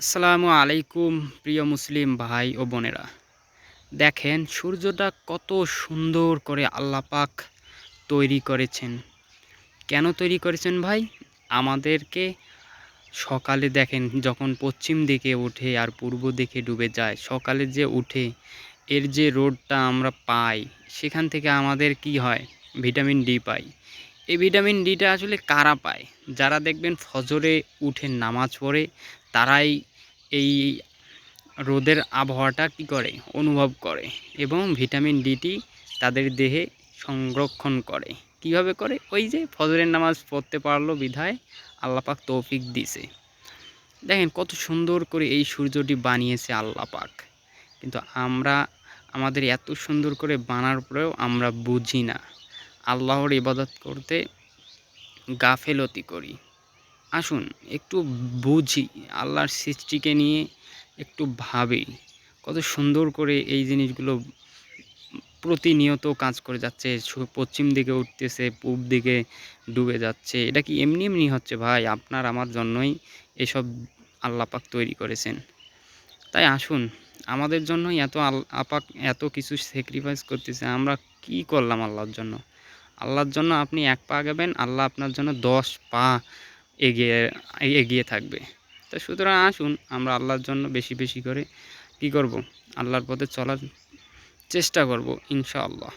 আসসালামু আলাইকুম, প্রিয় মুসলিম ভাই ও বোনেরা। দেখেন, সূর্যটা কত সুন্দর করে আল্লাপাক তৈরি করেছেন। কেন তৈরি করেছেন ভাই? আমাদেরকে সকালে দেখেন, যখন পশ্চিম দিকে ওঠে আর পূর্ব দিকে ডুবে যায়, সকালে যে উঠে এর যে রোডটা আমরা পাই, সেখান থেকে আমাদের কি হয়? ভিটামিন ডি পাই। এই ভিটামিন ডিটা আসলে কারা পায়? যারা দেখবেন ফজরে উঠে নামাজ পড়ে তারাই এই রোদের আবহাওয়াটা কী করে? অনুভব করে এবং ভিটামিন ডিটি তাদের দেহে সংরক্ষণ করে। কীভাবে করে? ওই যে ফজরের নামাজ পড়তে পারল বিধায় আল্লাপাক তৌফিক দিছে দেখেন কত সুন্দর করে এই সূর্যটি বানিয়েছে আল্লাপাক। কিন্তু আমরা আমাদের এত সুন্দর করে বানার পরেও আমরা বুঝি না। আল্লাহর ইবাদত করতে গাফেলতি করি। আসুন, একটু বুঝি, আল্লাহর সৃষ্টিকে নিয়ে একটু ভাবি। কত সুন্দর করে এই জিনিসগুলো প্রতিনিয়ত কাজ করে যাচ্ছে পশ্চিম দিকে উঠতেছে, পূব দিকে ডুবে যাচ্ছে। এটা কি এমনি এমনি হচ্ছে ভাই? আপনার আমার জন্যই এসব আল্লাপাক তৈরি করেছেন। তাই আসুন, আমাদের জন্যই এত আপাক এত কিছু স্যাক্রিফাইস করতেছে, আমরা কি করলাম আল্লাহর জন্য? আল্লাহর জন্য আপনি এক পা গেবেন আল্লাহ আপনার জন্য দশ পা এগিয়ে এগিয়ে থাকবে। তো সুতরাং আসুন, আমরা আল্লাহর জন্য বেশি বেশি করে কি করব? আল্লাহর পথে চলার চেষ্টা করব, ইনশাআল্লাহ।